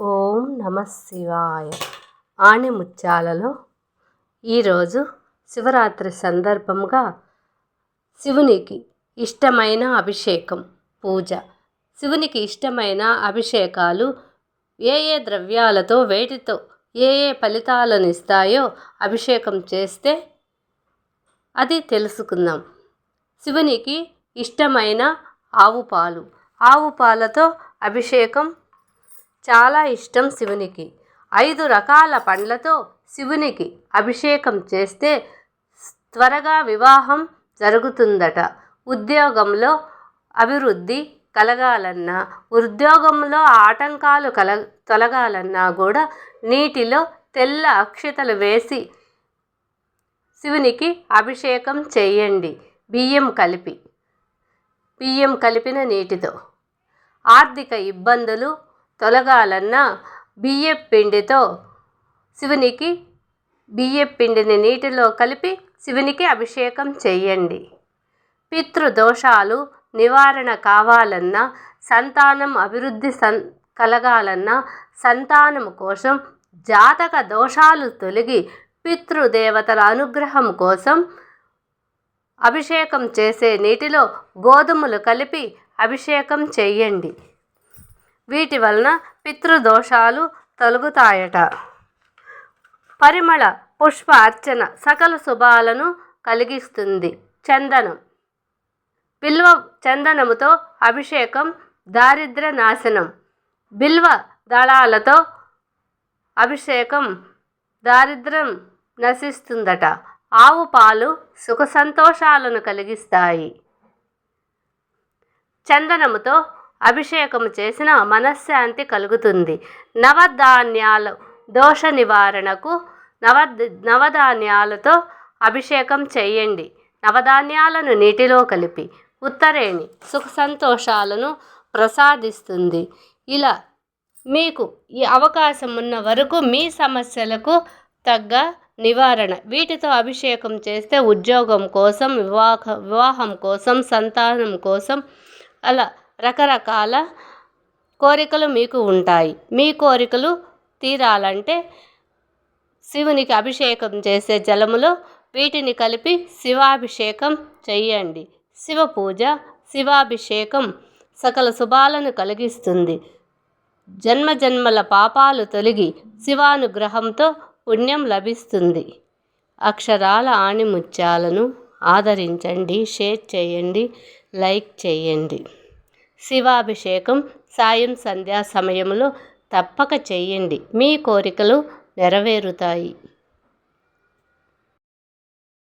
ఓం నమ శివాయ. ఆణిముత్యాలలో ఈరోజు శివరాత్రి సందర్భంగా శివునికి ఇష్టమైన అభిషేకం పూజ. శివునికి ఇష్టమైన అభిషేకాలు ఏ ఏ ద్రవ్యాలతో వేటితో ఏ ఏ ఫలితాలను ఇస్తాయో అభిషేకం చేస్తే అది తెలుసుకుందాం. శివునికి ఇష్టమైన ఆవు పాలు ఆవు పాలతో అభిషేకం చాలా ఇష్టం శివునికి. ఐదు రకాల పండ్లతో శివునికి అభిషేకం చేస్తే త్వరగా వివాహం జరుగుతుందట. ఉద్యోగంలో అభివృద్ధి కలగాలన్నా ఉద్యోగంలో ఆటంకాలు కల తొలగాలన్నా కూడా నీటిలో తెల్ల అక్షతలు వేసి శివునికి అభిషేకం చేయండి. బియ్యం కలిపి బియ్యం కలిపిన నీటితో. ఆర్థిక ఇబ్బందులు తొలగాలన్నా బియ్యం పిండితో శివునికి బియ్యం పిండిని నీటిలో కలిపి శివునికి అభిషేకం చేయండి. పితృదోషాలు నివారణ కావాలన్నా సంతానం అభివృద్ధి సన్ కలగాలన్నా సంతానం కోసం జాతక దోషాలు తొలగి పితృదేవతల అనుగ్రహం కోసం అభిషేకం చేసే నీటిలో గోధుమలు కలిపి అభిషేకం చేయండి. వీటి వలన పితృదోషాలు తొలగుతాయట. పరిమళ పుష్ప అర్చన సకల శుభాలను కలిగిస్తుంది. చందనం. బిల్వ చందనముతో అభిషేకం దారిద్ర నాశనం. బిల్వ దళాలతో అభిషేకం దారిద్ర్యం నశిస్తుందట. ఆవు పాలు సుఖ సంతోషాలను కలిగిస్తాయి. చందనముతో అభిషేకం చేసిన మనశ్శాంతి కలుగుతుంది. నవధాన్యాలు దోష నివారణకు నవ నవధాన్యాలతో అభిషేకం చేయండి. నవధాన్యాలను నీటిలో కలిపి ఉత్తరేణి సుఖ సంతోషాలను ప్రసాదిస్తుంది. ఇలా మీకు ఈ అవకాశం ఉన్న వరకు మీ సమస్యలకు తగ్గ నివారణ. వీటితో అభిషేకం చేస్తే ఉద్యోగం కోసం వివాహ వివాహం కోసం సంతానం కోసం అలా రకరకాల కోరికలు మీకు ఉంటాయి. మీ కోరికలు తీరాలంటే శివునికి అభిషేకం చేసే జలములో వీటిని కలిపి శివాభిషేకం చెయ్యండి శివ పూజ శివాభిషేకం సకల శుభాలను కలిగిస్తుంది. జన్మ జన్మల పాపాలు తొలగి శివానుగ్రహంతో పుణ్యం లభిస్తుంది. అక్షరాల ఆణిముత్యాలను ఆదరించండి షేర్ చేయండి లైక్ చేయండి. శివాభిషేకం సాయం సంధ్యా సమయంలో తప్పక చేయండి. మీ కోరికలు నెరవేరుతాయి.